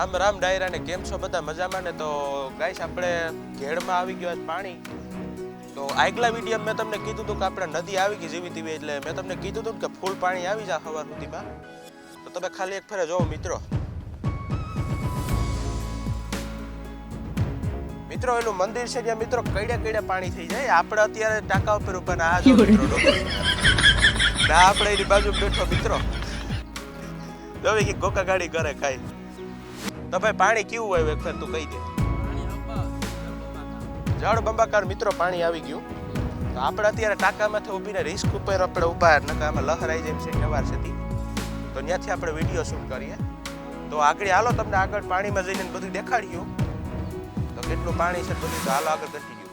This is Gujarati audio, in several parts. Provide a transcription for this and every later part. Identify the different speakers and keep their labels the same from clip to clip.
Speaker 1: રામ રામ ડાયરા ને કેમ છો બધા મજામાં ને? તો ગાઈસ આપણે ઘેડમાં આવી ગયો પાણી. તો આગલા વીડિયો મેં તમને કીધું હતું કે આપણે નદી આવી ગઈ જેવી તેવી એટલે મેં તમને કીધું હતું કે ફૂલ પાણી આવી જાય સવાર સુધીમાં. તો તમે ખાલી એક ફરે જોવો મિત્રો. મિત્રો એનું મંદિર છે ત્યાં મિત્રો કઈડે કઈડે પાણી થઈ જાય. આપણે અત્યારે ટાંકા ઉપર ઉપર ના આ જો મિત્રો ના આપણે એની બાજુ બેઠો મિત્રો. જોવી કે ગોકા ગાડી કરે ખાઈ. તો ભાઈ પાણી કેવું હોય એક તું કહી દે. જળ બંબાકાર મિત્રો પાણી આવી ગયું. તો આપણે અત્યારે ટાંકામાંથી ઊભીને રિસ્ક ઉપર આપણે ઊભા નકા આમાં લહેરાઈ જેમ છે નવાર છે તો ત્યાંથી આપણે વીડિયો શૂટ કરીએ. તો આગળ હાલો તમને આગળ પાણીમાં જઈને બધું દેખાડ્યું. તો કેટલું પાણી છે બધું? તો હાલો આગળ કન્ટિન્યુ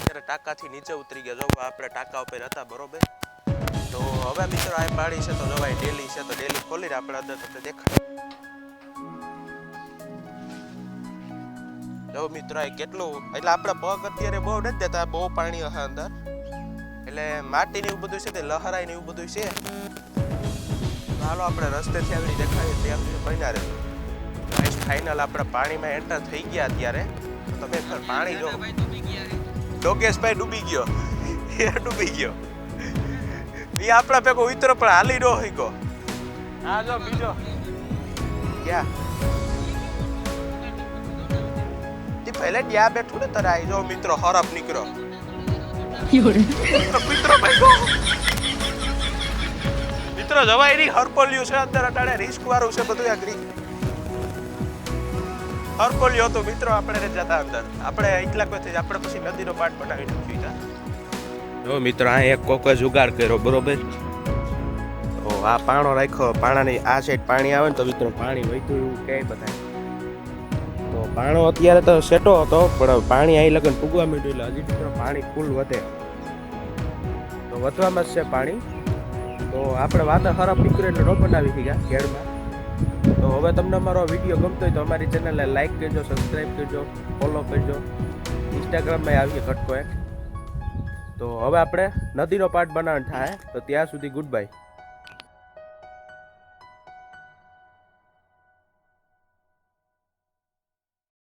Speaker 1: અત્યારે ટાંકાથી નીચે ઉતરી ગયા. જો આપણે ટાંકા ઉપર હતા બરોબર. તો હવે મિત્રો આ પાણી છે તો જવાય, ડેલી છે તો ડેલી ખોલીને આપણે અંદર તમને દેખાય જો મિત્રો એ કેટલું? એટલે આપણે પગ અત્યારે બહુ નથી દેતા બહુ પાણી હશે અંદર. એટલે માટી ને એવું બધું છે તે લહરાય ને એવું બધું છે? હાલો આપણે રસ્તેથી આવી દેખાય ત્યાં સુધી બન્યા રહે ગાઈસ ફાઇનલ આપણે પાણીમાં એન્ટર થઈ ગયા અત્યારે. તો તમે ખર પાણી જો. ડોગેશભાઈ ડૂબી ગયો એ ડૂબી ગયો. એ આપણા ભેગો ઉતરો પણ હાલી નો હોય આ જો બીજો. ક્યાં? પહેલે ત્યાં બેઠું ને તારે આવી જો મિત્રો હરફ
Speaker 2: 人
Speaker 1: ，મિત્રો મિત્રો મિત્રો જવાય નહીં. હરપોલિયું છે અંદર અટાણે. રિસ્ક વાળું છે બધું આગળ હરપોલિયું હતું. મિત્રો આપણે જતા અંદર. આપણે એકલા કોઈ આપણે પછી નદીનો પાટ બનાવી નાખ્યું જો મિત્રો આ એક કોકો જુગાડ કર્યો બરોબર? આ પાણો રાખ્યો. પાણાની આ સાઈડ પાણી આવે ને તો મિત્રો પાણી વહેતું એવું ક્યાંય બતાય પાણો અત્યારે તો સેટો હતો, પણ પાણી અહીં લગન પૂગવા માંડ્યું એટલે હજી તો પાણી ફૂલ વધે. તો વધવામાં જ છે પાણી. તો આપણે વાતા ખરાબ પીકરે નો બનાવી ગયા ઘેરમાં. તો હવે તમને અમારો વીડિયો ગમતો હોય તો અમારી ચેનલને લાઈક કરજો સબસ્ક્રાઈબ કરજો ફોલો કરજો. ઇન્સ્ટાગ્રામમાં આવીએ ઘટકો એક. તો હવે આપણે નદીનો પાર્ટ બનાવવાનું થાય, તો ત્યાં સુધી ગુડ બાય